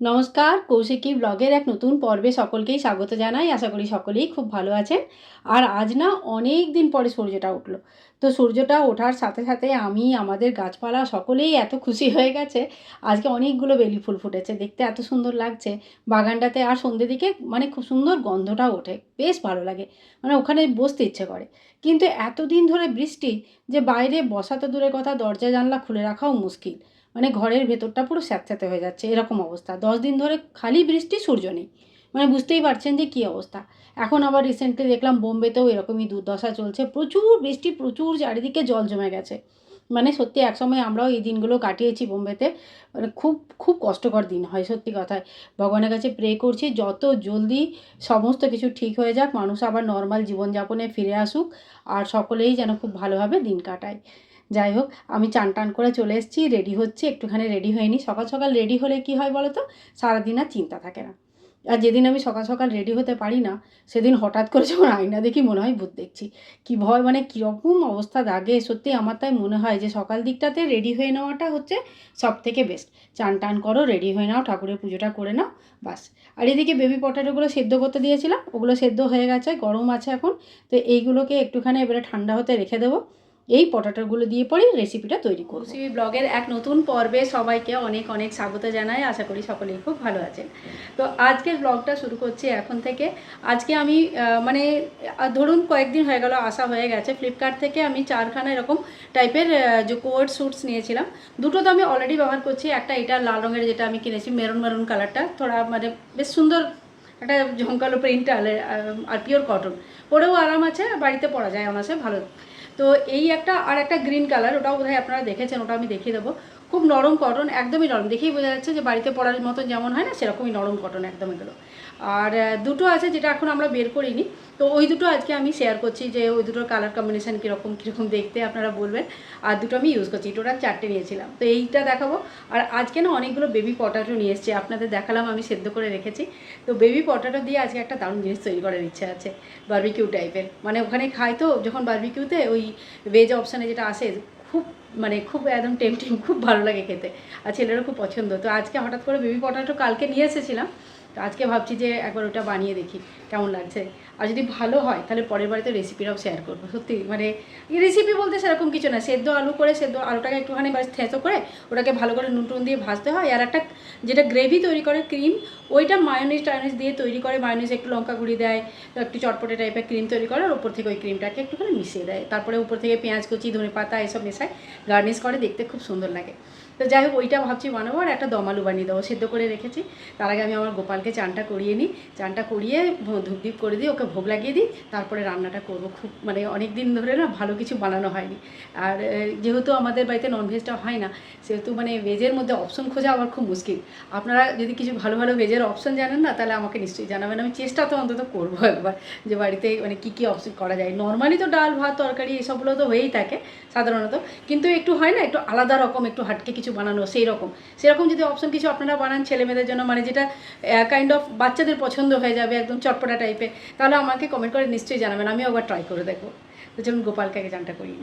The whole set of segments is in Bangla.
নমস্কার, কৌশিকী ব্লগের এক নতুন পর্বে সকলকেই স্বাগত জানাই। আশা করি সকলেই খুব ভালো আছেন। আর আজ না অনেক দিন পরে সূর্যটা উঠল। তো সূর্যটা ওঠার সাথে সাথে আমি, আমাদের গাছপালা সকলেই এত খুশি হয়ে গেছে। আজকে অনেকগুলো বেলি ফুল ফুটেছে, দেখতে এত সুন্দর লাগছে। বাগানটাতে আর সন্ধ্যে দিকে মানে খুব সুন্দর গন্ধটা ওঠে, বেশ ভালো লাগে। মানে ওখানে বসতে ইচ্ছে করে। কিন্তু এতদিন ধরে বৃষ্টি যে বাইরে বসা তো দূরের কথা, দরজা জানলা খুলে রাখাও মুশকিল। মানে ঘরের ভেতরটা পুরো স্যাঁতস্যাঁতে হয়ে যাচ্ছে, এরকম অবস্থা। দশ দিন ধরে খালি বৃষ্টি, সূর্য নেই। মানে বুঝতেই পারছেন যে কী অবস্থা। এখন আবার রিসেন্টলি দেখলাম বোম্বেতেও এরকমই দুর্দশা চলছে। প্রচুর বৃষ্টি, প্রচুর চারিদিকে জল জমে গেছে। মানে সত্যি একসময় আমরাও এই দিনগুলো কাটিয়েছি বোম্বেতে। মানে খুব খুব কষ্টকর দিন হয়, সত্যি কথায়। ভগবানের কাছে প্রে করছি, যত জলদি সমস্ত কিছু ঠিক হয়ে যাক, মানুষ আবার নর্মাল জীবনযাপনে ফিরে আসুক, আর সকলেই যেন খুব ভালোভাবে দিন কাটায়। যাই হোক, আমি চান টান করে চলে এসেছি রেডি হচ্ছে, একটুখানি রেডি হয়নি সকাল সকাল রেডি হলে কি হয় বলো তো সারাদিন আর চিন্তা থাকে না। আর যেদিন আমি সকাল সকাল রেডি হতে পারি না, সেদিন হঠাৎ করে যখন আয়না দেখি, মনে হয় ভূত দেখছি। কী ভয় মানে কীরকম অবস্থা দাগে, সত্যি আমার তাই মনে হয় যে সকাল দিকটাতে রেডি হয়ে নেওয়াটা হচ্ছে সব থেকে বেস্ট চান টান করো রেডি হয়ে নাও, ঠাকুরের পুজোটা করে নাও, বাস। আর এদিকে বেবি পটেটোগুলো সেদ্ধ করতে দিয়েছিলাম, ওগুলো সেদ্ধ হয়ে গেছে, গরম আছে এখন, তো এইগুলোকে একটুখানি এবারে ঠান্ডা হতে রেখে দেবো। এই পটাটোগুলো দিয়ে পরেই রেসিপিটা তৈরি করব। ব্লগের এক নতুন পর্বে সবাইকে অনেক অনেক স্বাগত জানাই। আশা করি সকলেই খুব ভালো আছেন। তো আজকের ব্লগটা শুরু করছি এখন থেকে। আজকে আমি মানে ধরুন কয়েকদিন হয়ে গেল, আসা হয়ে গেছে। ফ্লিপকার্ট থেকে আমি চারখানা এরকম টাইপের যে কোয়ার্ড স্যুটস নিয়েছিলাম। দুটো তো আমি অলরেডি ব্যবহার করছি। একটা এটা লাল রঙের যেটা আমি কিনেছি, মেরুন মেরুন কালারটা। থোড়া মানে বেশ সুন্দর একটা ঝঙ্কালো প্রিন্ট আর পিওর কটন পরেও আরাম আছে, বাড়িতে পরা যায় অনাসে ভালো। তো এই একটা, আর একটা গ্রিন কালার ওটাও বোধহয় আপনারা দেখেছেন, ওটা আমি দেখিয়ে দেবো। খুব নরম কটন, একদমই নরম। দেখেই বোঝা যাচ্ছে যে বাড়িতে পড়ার মতো যেমন হয় না, সেরকমই নরম কটন একদম এগুলো আর দুটো আছে যেটা এখন আমরা বের করিনি। তো ওই দুটো আজকে আমি শেয়ার করছি যে ওই দুটোর কালার কম্বিনেশন কীরকম কীরকম দেখতে আপনারা বলবেন। আর দুটো আমি ইউজ করছি টোটাল চারটে নিয়েছিলাম। তো এইটা দেখাবো। আর আজকে না অনেকগুলো বেবি পটাটো নিয়ে এসেছি, আপনাদের দেখালাম, আমি সেদ্ধ করে রেখেছি। তো বেবি পটাটো দিয়ে আজকে একটা দারুণ জিনিস তৈরি করার ইচ্ছা আছে বার্বিকিউ টাইপের মানে ওখানে খাই তো, যখন বার্বিকিউতে ওই ভেজ অপশানে যেটা আসে খুব মানে খুব একদম টেমটিং খুব ভালো লাগে খেতে। আর ছেলেরও খুব পছন্দ। তো আজকে হঠাৎ করে বেবি পটাটো কালকে নিয়ে এসেছিলাম। তো আজকে ভাবছি যে একবার ওটা বানিয়ে দেখি, কেমন লাগছে। আর যদি ভালো হয়, তাহলে পরের বাড়িতে রেসিপিটাও শেয়ার করব, সত্যি। মানে রেসিপি বলতে সেরকম কিছু না, সেদ্ধ আলু করে, সেদ্ধ আলুটাকে একটুখানি বাস থেঁতো করে, ওটাকে ভালো করে নুন টুন দিয়ে ভাজতে হয়, আর একটা যেটা গ্রেভি তৈরি করে ক্রিম ওইটা মায়োনিজ টায়োনিজ দিয়ে তৈরি করে মায়োনিজ একটু লঙ্কা গুঁড়ি দেয়, একটু চটপটে টাইপের ক্রিম তৈরি করে, আর ওপর থেকে ওই ক্রিমটাকে একটুখানি মিশিয়ে দেয়। তারপরে উপর থেকে পেঁয়াজ কুচি ধনে পাতা এসব মেশায় গার্নিশ করে, দেখতে খুব সুন্দর লাগে। তো যাই হোক, ওইটা ভাবছি বানাবো আর একটা দমালু বানিয়ে দেবো, সেদ্ধ করে রেখেছি। তার আগে আমি আমার গোপালকে চানটা করিয়ে নিই। চানটা করিয়ে ধূপদীপ করে দিই, ওকে ভোগ লাগিয়ে দিই। তারপরে রান্নাটা করব। খুব মানে অনেক দিন ধরে না ভালো কিছু বানানো হয়নি। আর যেহেতু আমাদের বাড়িতে ননভেজটা হয় না, সেহেতু মানে ভেজের মধ্যে অপশন খোঁজা আমার খুব মুশকিল। আপনারা যদি কিছু ভালো ভালো ভেজের অপশন জানেন না, তাহলে আমাকে নিশ্চয়ই জানাবেন। আমি চেষ্টা তো অন্তত করব একবার যে বাড়িতে মানে কী কী অপশন করা যায়। নর্মালি তো ডাল, ভাত, তরকারি, এসবগুলো তো হয়েই থাকে সাধারণত। কিন্তু একটু হয় না, একটু আলাদা রকম, একটু হাটকে কিছু বানানো সেই রকম সেরকম যদি অপশন কিছু আপনারা বানান ছেলে মেয়েদের জন্য মানে যেটা কাইন্ড অফ বাচ্চাদের পছন্দ হয়ে যাবে, একদম চটপটা টাইপের তাহলে আমাকে কমেন্ট করে নিশ্চয়ই জানাবেন। আমিও একবার ট্রাই করে দেখব। তো যেমন গোপালকে আগে জানটা করিয়ে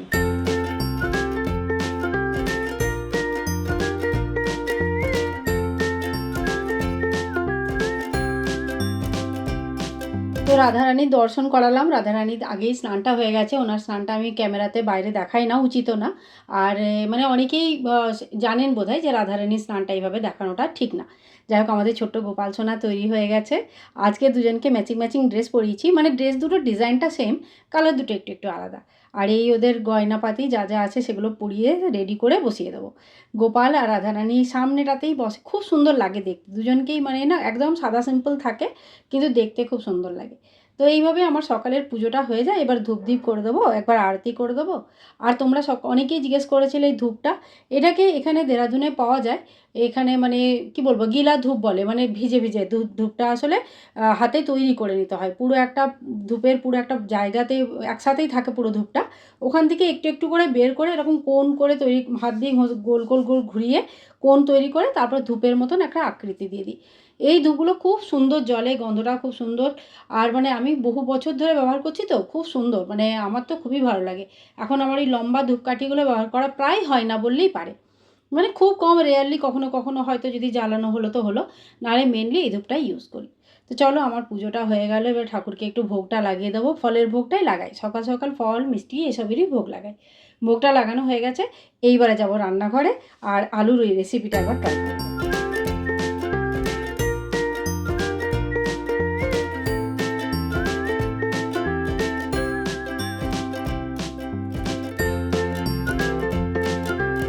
তো রাধারানীর দর্শন করালাম। রাধারানীর আগেই স্নানটা হয়ে গেছে। ওনার স্নানটা আমি ক্যামেরাতে বাইরে দেখাই না, উচিত না। আর মানে অনেকেই জানেন বোধহয় যে রাধারানীর স্নানটা এইভাবে দেখানোটা ঠিক না। যাই হোক, আমাদের ছোট্ট গোপাল সোনা তৈরি হয়ে গেছে। আজকে দুজনকে ম্যাচিং ম্যাচিং ড্রেস পরিয়েছি। মানে ড্রেস দুটো ডিজাইনটা সেম, কালার দুটো একটু একটু আলাদা। আর এই ওদের গয়নাপাতি যা যা আছে সেগুলো পরিয়ে রেডি করে বসিয়ে দেবো। গোপাল আর রাধারানী সামনেটাতেই বসে। খুব সুন্দর লাগে দেখতে। দুজনকেই মানে না একদম সাদা সিম্পল থাকে, কিন্তু দেখতে খুব সুন্দর লাগে। তো এইভাবে আমার সকালের পুজোটা হয়ে যায়। এবার ধূপদীপ করে দেবো, একবার আরতি করে দেবো। আর তোমরা সক, অনেকেই জিজ্ঞেস করেছিলে এই ধূপটা। এটাকে এখানে দেরাদুনে পাওয়া যায়। এখানে মানে কি বলব, গিলা ধূপ বলে মানে ভিজে ভিজে ধূপ, ধূপটা আসলে হাতে তৈরি করে নিতে হয়। পুরো একটা ধূপের পুরো একটা জায়গাতে একসাথেই থাকে পুরো ধূপটা। ওখান থেকে একটু একটু করে বের করে এরকম কোন করে তৈরি, হাত দিয়ে গোল গোল গোল ঘুরিয়ে কোন তৈরি করে তারপর ধূপের মতন একটা আকৃতি দিয়ে দিই। এই ধূপগুলো খুব সুন্দর জলে গন্ধটা খুব সুন্দর। আর মানে আমি বহু বছর ধরে ব্যবহার করছি তো, খুব সুন্দর। মানে আমার তো খুবই ভালো লাগে। এখন আমার এই লম্বা ধূপকাঠিগুলো ব্যবহার করা প্রায় হয় না বললেই পারে। মানে খুব কম রেয়ারলি কখনো কখনো হয়তো যদি জ্বালানো হলো তো হলো, নাহলে মেনলি এই ধূপটাই ইউজ করি। তো চলো আমার পুজোটা হয়ে গেল, এবার ঠাকুরকে একটু ভোগটা লাগিয়ে দেবো। ফলের ভোগটাই লাগাই, সকাল সকাল ফল, মিষ্টি এসবেরই ভোগ লাগাই। ভোগটা লাগানো হয়ে গেছে, এইবারে যাব রান্নাঘরে, আর আলুর ওই রেসিপিটা একবার ট্রাই করব।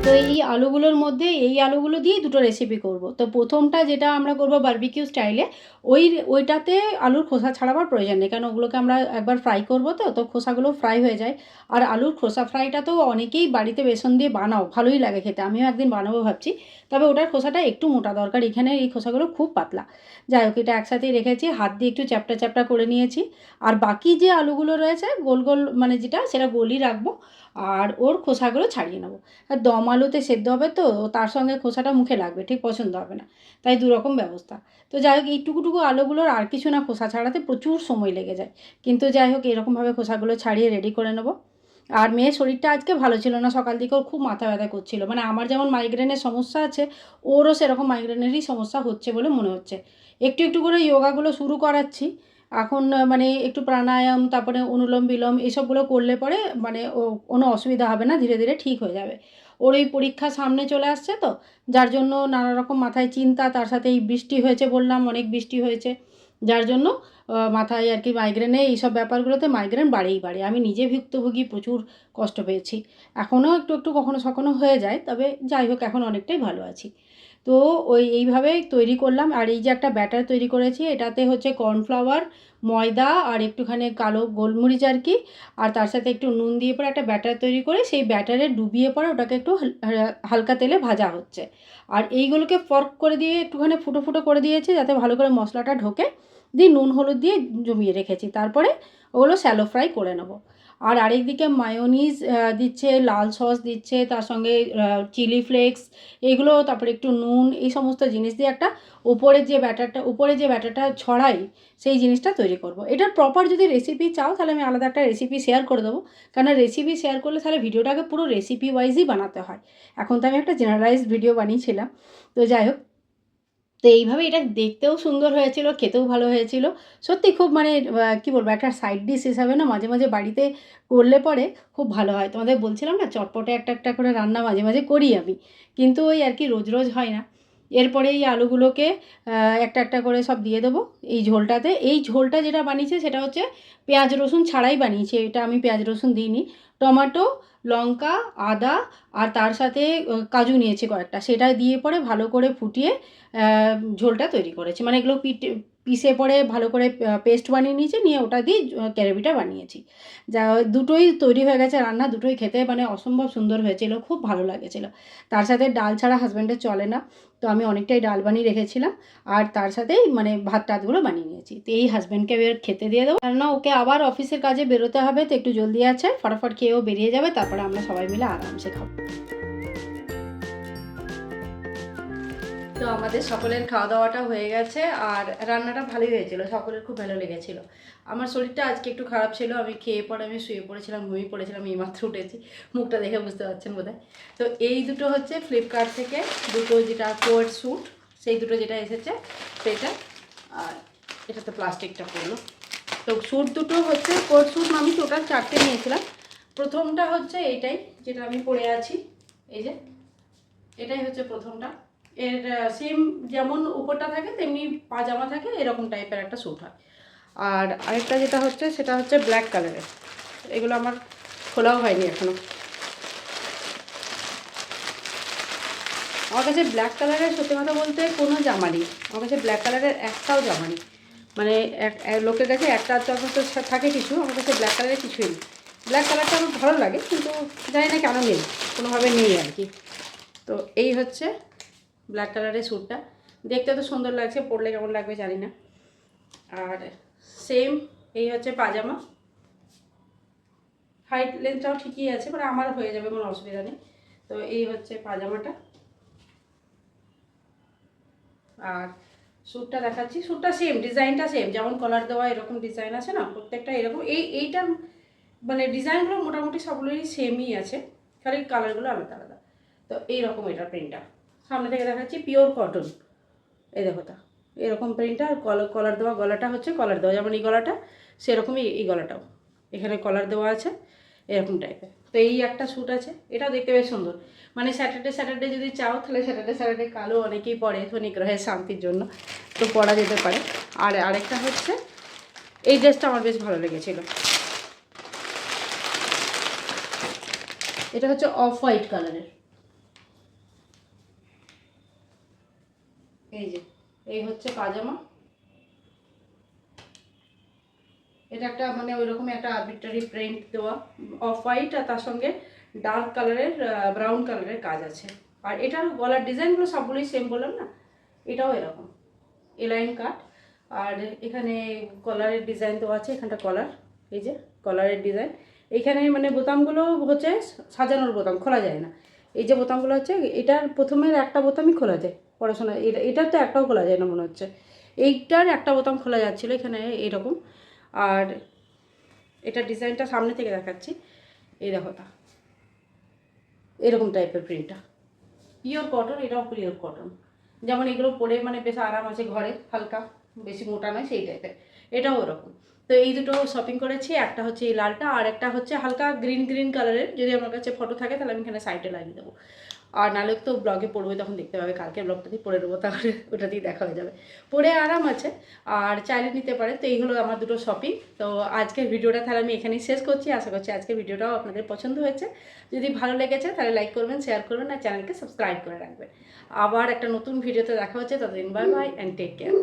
তো এই আলুগুলোর মধ্যে এই আলুগুলো দিয়েই দুটো রেসিপি করব। তো প্রথমটা যেটা আমরা করব বারবিকিউ স্টাইলে ওই, ওইটাতে আলুর খোসা ছাড়াবার প্রয়োজন নেই। কারণ ওগুলোকে আমরা একবার ফ্রাই করব তো তো খোসাগুলো ফ্রাই হয়ে যায়। আর আলুর খোসা ফ্রাইটা তো অনেকেই বাড়িতে বেসন দিয়ে বানাও, ভালোই লাগে খেতে। আমিও একদিন বানাবো ভাবছি। তবে ওটার খোসাটা একটু মোটা দরকার। এখানে এই খোসাগুলো খুব পাতলা। যাই হোক, এটা একসাথেই রেখেছি। হাত দিয়ে একটু চ্যাপটা চ্যাপটা করে নিয়েছি। আর বাকি যে আলুগুলো রয়েছে, গোল গোল মানে যেটা, সেটা গোলই রাখব। আর ওর খোসাগুলো ছাড়িয়ে নেব। আর দম আলুতে সেদ্ধ হবে তো, তার সঙ্গে খোসাটা মুখে লাগবে, ঠিক পছন্দ হবে না। তাই দুরকম ব্যবস্থা। তো যাই হোক, এইটুকুটুকু আলুগুলোর আর কিছু না খোসা ছাড়াতে প্রচুর সময় লেগে যায়। কিন্তু যাই হোক, এরকমভাবে খোসাগুলো ছাড়িয়ে রেডি করে নেব। আর মেয়ের শরীরটা আজকে ভালো ছিল না, সকাল দিকে ওর খুব মাথা ব্যথা করছিল। মানে আমার যেমন মাইগ্রেনের সমস্যা আছে, ওরও সেরকম মাইগ্রেনেরই সমস্যা হচ্ছে বলে মনে হচ্ছে। একটু একটু করে যোগাগুলো শুরু করাচ্ছি। এখন মানে একটু প্রাণায়াম, তারপরে অনুলোম বিলোম এসবগুলো করলে পরে মানে ও, কোনো অসুবিধা হবে না, ধীরে ধীরে ঠিক হয়ে যাবে। ওর এই পরীক্ষা সামনে চলে আসছে তো, যার জন্য নানা রকম মাথায় চিন্তা, তার সাথে এই বৃষ্টি হয়েছে বললাম, অনেক বৃষ্টি হয়েছে। যার জন্য মাথায় আর কি মাইগ্রেনে এইসব ব্যাপারগুলোতে মাইগ্রেন বাড়েই বাড়ে। আমি নিজে ভুক্তভোগী, প্রচুর কষ্ট পেয়েছি। এখনও একটু একটু কখনো সখনো হয়ে যায়, তবে যাই হোক, এখন অনেকটাই ভালো আছি। তো ওই এইভাবে তৈরি করলাম। আর এই যে একটা ব্যাটার তৈরি করেছি, এটাতে হচ্ছে কর্নফ্লাওয়ার, ময়দা আর একটুখানি কালো গোলমরিচ আর কি। আর তার সাথে একটু নুন দিয়ে পরে একটা ব্যাটার তৈরি করে সেই ব্যাটারে ডুবিয়ে পরে ওটাকে একটু হালকা তেলে ভাজা হচ্ছে। আর এইগুলোকে ফর্ক করে দিয়ে একটুখানি ফুটো ফুটো করে দিয়েছি যাতে ভালো করে মশলাটা ঢোকে। দিয়ে নুন, হলুদ দিয়ে জমিয়ে রেখেছি। তারপরে ওগুলো স্যালো ফ্রাই করে নেব। আর আরেকদিকে মায়োনিজ দিচ্ছে, লাল সস দিচ্ছে, তার সঙ্গে চিলি ফ্লেক্স এগুলো, তারপরে একটু নুন, এই সমস্ত জিনিস দিয়ে একটা উপরে যে ব্যাটারটা, উপরে যে ব্যাটারটা ছড়াই, সেই জিনিসটা তৈরি করব। এটার প্রপার যদি রেসিপি চাও, তাহলে আমি আলাদা একটা রেসিপি শেয়ার করে দেবো। কারণ রেসিপি শেয়ার করলে তাহলে ভিডিওটাকে পুরো রেসিপি ওয়াইজই বানাতে হয়। এখন তো আমি একটা জেনারেলাইজড ভিডিও বানিয়েছিলাম। তো যাই হোক তো এইভাবে এটা দেখতেও সুন্দর হয়েছিল, খেতেও ভালো হয়েছিল। সত্যি খুব মানে কী বলব, একটা সাইড ডিশ হিসাবে না মাঝে মাঝে বাড়িতে করলে পরে খুব ভালো হয়। তোমাদের বলছিলাম না, চটপটে একটা একটা করে রান্না মাঝে মাঝে করি আমি। কিন্তু ওই আর কি রোজ রোজ হয় না। এরপরে এই আলুগুলোকে একটা একটা করে সব দিয়ে দেবো এই ঝোলটাতে। এই ঝোলটা যেটা বানিয়েছে সেটা হচ্ছে পেঁয়াজ রসুন ছাড়াই বানিয়েছে। এটা আমি পেঁয়াজ রসুন দিইনি। টমেটো লঙ্কা, আদা আর তার সাথে কাজু নিয়েছে কয়েকটা। সেটা দিয়ে পরে ভালো করে ফুটিয়ে ঝোলটা তৈরি করেছি। মানে এগুলো পিটে পিষে পরে ভালো করে পেস্ট বানিয়ে নিয়েছি, নিয়ে ওটা দিয়ে ক্যারেবিটা বানিয়েছি। যা, দুটোই তৈরি হয়ে গেছে রান্না, দুটোই খেতে মানে অসম্ভব সুন্দর হয়েছিল, খুব ভালো লাগেছিল। তার সাথে ডাল ছাড়া হাজব্যান্ডের চলে না, তো আমি অনেকটাই ডাল বানিয়ে রেখেছিলাম, আর তার সাথেই মানে ভাত টাতগুলো বানিয়ে নিয়েছি। তো এই হাজব্যান্ডকে এবার খেতে দিয়ে দেবো। কেননা ওকে আবার অফিসের কাজে বেরোতে হবে, তো একটু জলদি আছে, ফটাফট খেয়েও বেরিয়ে যাবে, তারপরে আমরা সবাই মিলে আরামসে খাব। তো আমাদের সকলের খাওয়া দাওয়াটা হয়ে গেছে আর রান্নাটা ভালোই হয়েছিল, সকলের খুব ভালো লেগেছিলো। আমার শরীরটা আজকে একটু খারাপ ছিল, আমি খেয়ে পরে আমি শুয়ে পড়েছিলাম, ঘুমিয়ে পড়েছিলাম এই মাত্র উঠেছি, মুখটা দেখে বুঝতে পারছেন বোধহয়। তো এই দুটো হচ্ছে ফ্লিপকার্ট থেকে দুটো যেটা কোয়ার স্যুট সেই দুটো যেটা এসেছে, সেটা, আর এটা তো প্লাস্টিকটা পড়ল। তো স্যুট দুটো হচ্ছে কোট স্যুট আমি টোটাল চারটে নিয়েছিলাম। প্রথমটা হচ্ছে এইটাই, যেটা আমি পরে আছি, এই যে, এটাই হচ্ছে প্রথমটা। এর সেম যেমন উপরটা থাকে, তেমনি পাজামা থাকে, এরকম টাইপের একটা স্যুট হয়। আর আরেকটা যেটা হচ্ছে, সেটা হচ্ছে ব্ল্যাক কালারের এগুলো আমার খোলাও হয়নি এখনও আমার কাছে ব্ল্যাক কালারের সত্যি কথা বলতে, কোনো জামা নেই। আমার কাছে ব্ল্যাক কালারের একটাও জামা নেই। মানে এক লোকের কাছে একটা তো থাকে কিছু, আমার কাছে ব্ল্যাক কালারের কিছুই নেই। ব্ল্যাক কালারটা আমার ভালো লাগে, কিন্তু জানি না কেন নেই। কোনোভাবে নেই আর কি। তো এই হচ্ছে ব্ল্যাক কালারের স্যুটটা। দেখতে তো সুন্দর লাগছে, পরলে কেমন লাগবে জানি না। আর সেম এই হচ্ছে পাজামা। হাইট লেন্থটাও ঠিকই আছে মানে আমার হয়ে যাবে, কোনো অসুবিধা নেই। তো এই হচ্ছে পাজামাটা। আর স্যুটটা দেখাচ্ছি। স্যুটটা সেম ডিজাইনটা সেম যেমন কলার দেওয়া, এরকম ডিজাইন আছে না, প্রত্যেকটা এরকম। এই এইটার মানে ডিজাইনগুলো মোটামুটি সবগুলোই সেমই আছে, খালি কালারগুলো আলাদা আলাদা। তো এইরকম এটা প্রিন্টটা সামনে থেকে দেখাচ্ছি পিওর কটন এই দেখো তা। এরকম প্রিন্টটা আর কলার দেওয়া গলাটা হচ্ছে কলার দেওয়া। যেমন এই গলাটা, সেরকমই এই গলাটাও। এখানে কলার দেওয়া আছে, এরকম টাইপের তো এই একটা স্যুট আছে। এটাও দেখতে বেশ সুন্দর। মানে স্যাটারডে স্যাটারডে যদি চাও, তাহলে স্যাটারডে স্যাটারডে কালো অনেকেই পরে শনি গ্রহের শান্তির জন্য। তো পরা যেতে পারে। আর আরেকটা হচ্ছে, এই ড্রেসটা আমার বেশ ভালো লেগেছিল। এটা হচ্ছে অফ হোয়াইট কালারের এই যে এই হচ্ছে পাজামা। এটা একটা মানে ওই রকমই একটা আরবিটারি প্রিন্ট দেওয়া অফ হোয়াইট আর তার সঙ্গে ডার্ক কালারের ব্রাউন কালারের কাজ আছে। আর এটার গলার ডিজাইনগুলো সবগুলোই সেম বললাম না? এটাও এরকম। এলাইন কাট আর এখানে কলারের ডিজাইন দেওয়া আছে, এখানটা কলার এই যে কলারের ডিজাইন এইখানে মানে বোতামগুলো হচ্ছে সাজানোর বোতাম, খোলা যায় না। এই যে বোতামগুলো হচ্ছে, এটার প্রথমের একটা বোতামই খোলা যায়। পড়াশোনা, এটা এটার তো একটাও খোলা যায় না মনে হচ্ছে। এইটার একটা বোতাম খোলা যাচ্ছিল এখানে, এইরকম। আর এটা ডিজাইনটা সামনে থেকে দেখাচ্ছি। এই দেখো তা। এরকম টাইপের প্রিন্টটা পিওর কটন এটাও পিওর কটন যেমন এগুলো পরে মানে বেশ আরাম আছে ঘরে, হালকা, বেশি মোটা নয়, সেই টাইপের এটাও ওরকম। তো এই দুটো শপিং করেছি, একটা হচ্ছে এই লালটা আর একটা হচ্ছে হালকা গ্রিন গ্রিন কালারের যদি আমার কাছে ফটো থাকে, তাহলে আমি এখানে সাইডে লাগিয়ে দেবো। আর নাহলে তো ব্লগে পড়বে, তখন দেখতে পাবে। কালকে ব্লগটাতেই পরে নেব, তাহলে ওটাতেই দেখা হয়ে যাবে। পরে আরাম আছে, আর চাইলে নিতে পারে। তো এই হলো আমার দুটো শপিং তো আজকের ভিডিওটা তাহলে আমি এখানেই শেষ করছি। আশা করছি আজকের ভিডিওটাও আপনাদের পছন্দ হয়েছে। যদি ভালো লেগেছে, তাহলে লাইক করবেন শেয়ার করবেন, আর চ্যানেলকে সাবস্ক্রাইব করে রাখবেন। আবার একটা নতুন ভিডিওতে দেখা হচ্ছে, ততদিন bye bye and take care